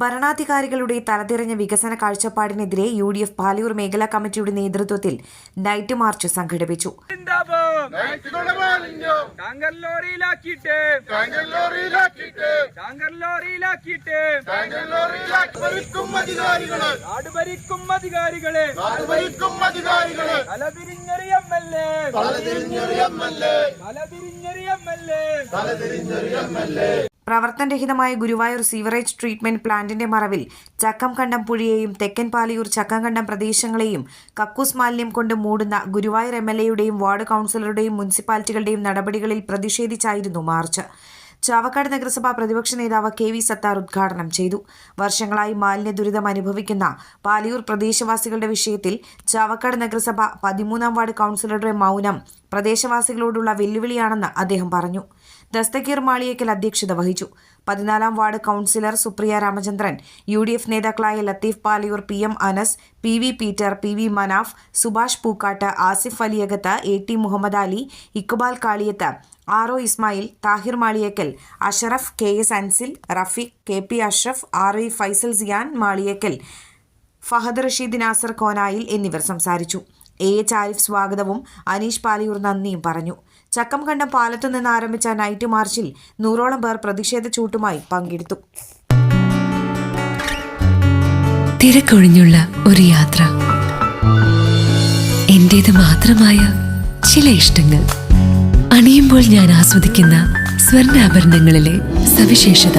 ഭരണാധികാരികളുടെ തലതിറഞ്ഞ വികസന കാഴ്ചപ്പാടിനെതിരെ യു ഡി എഫ് പാലിയൂർ മേഖലാ കമ്മിറ്റിയുടെ നേതൃത്വത്തിൽ നൈറ്റ് മാർച്ച് സംഘടിപ്പിച്ചു. തലതിരിഞ്ഞൊരു എം എൽ എ. പ്രവർത്തനരഹിതമായ ഗുരുവായൂർ സീവറേജ് ട്രീറ്റ്മെന്റ് പ്ലാന്റിന്റെ മറവിൽ ചക്കംകണ്ടം പുഴയെയും തെക്കൻ പാലിയൂർ ചക്കംകണ്ടം പ്രദേശങ്ങളെയും കക്കൂസ് മാലിന്യം കൊണ്ട് മൂടുന്ന ഗുരുവായൂർ എം എൽ എയുടെയും വാർഡ് കൌൺസിലറുടെയും മുനിസിപ്പാലിറ്റികളുടെയും നടപടികളിൽ പ്രതിഷേധിച്ചായിരുന്നു മാർച്ച്. ചാവക്കാട് നഗരസഭാ പ്രതിപക്ഷ നേതാവ് കെ വി സത്താർ ഉദ്ഘാടനം ചെയ്തു. വർഷങ്ങളായി മാലിന്യ ദുരിതം അനുഭവിക്കുന്ന പാലിയൂർ പ്രദേശവാസികളുടെ വിഷയത്തിൽ ചാവക്കാട് നഗരസഭ പതിമൂന്നാം വാർഡ് കൌൺസിലറുടെ മൗനം പ്രദേശവാസികളോടുള്ള വെല്ലുവിളിയാണെന്ന് അദ്ദേഹം പറഞ്ഞു. ദസ്തഗീർ മാളിയേക്കൽ അധ്യക്ഷത വഹിച്ചു. പതിനാലാം ward councillor Supriya Ramachandran U D F നേതാക്കളായ Latheef Palayur P M Anas P V Peter P V Manaf Subhash Pookkatt Asif Aliyakath A T Muhammad Ali Iqbal Kaliyath R O Ismail Thahir Maliyekkal Ashraf K S Ansil Rafeeq K P Ashraf R E Faisal Siyan Maliyekkal Fahad Rasheed Nasar Konayil എന്നിവർ സംസാരിച്ചു. A H Arif സ്വാഗതവും അനീഷ് പാലിയൂർ നന്ദിയും പറഞ്ഞു. ചക്കം കണ്ടം പാലത്തു നിന്ന് ആരംഭിച്ച night മാർച്ചിൽ നൂറോളം പേർ പ്രതിഷേധ ചൂട്ടുമായി പങ്കെടുത്തു. തിരക്കൊഴിഞ്ഞുള്ള ഒരു യാത്ര. എന്റേത് മാത്രമായ ചില ഇഷ്ടങ്ങൾ. അണിയുമ്പോൾ ഞാൻ ആസ്വദിക്കുന്ന സ്വർണാഭരണങ്ങളിലെ സവിശേഷത.